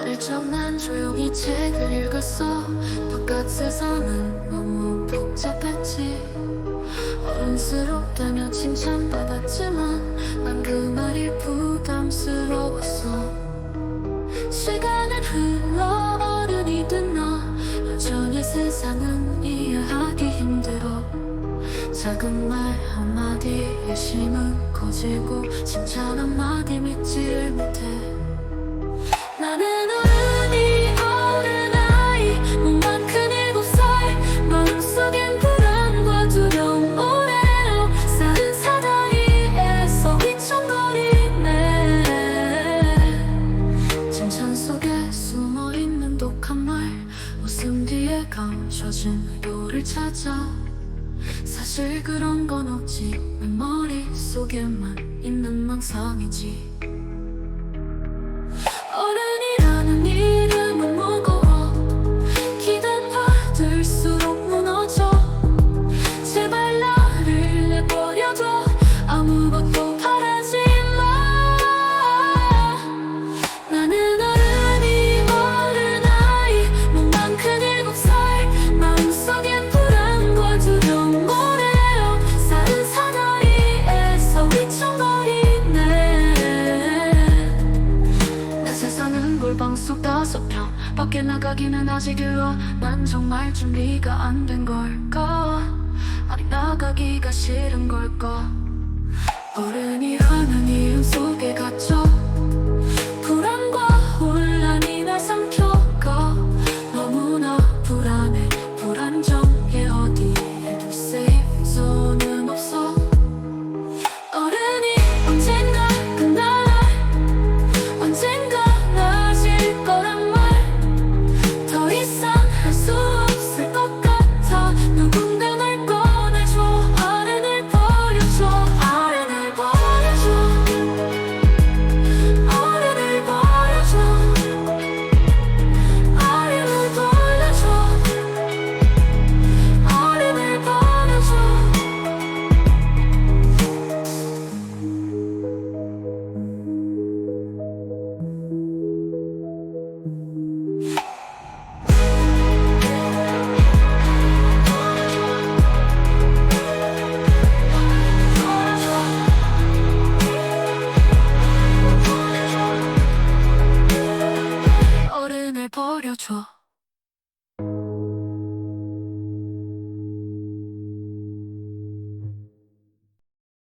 어릴 적 난 조용히 책을 읽었어. 바깥 세상은 너무 복잡했지. 어른스럽다며 칭찬받았지만 난 그 말이 부담스러웠어. 시간은 흘러 어른이 된 나? 여전히 세상은 이해하기 힘들어. 작은 말 한마디에 심은 커지고 칭찬 한마디 믿 감춰진 의도를 찾아. 사실 그런 건 없지. 내 머릿속에만 있는 망상이지 골방 속 다섯 평. 밖에 나가기는 아직 일러 난 정말 준비가 안 된 걸까? 아니 나가기가 싫은 걸까? 어른이 하는 살려줘.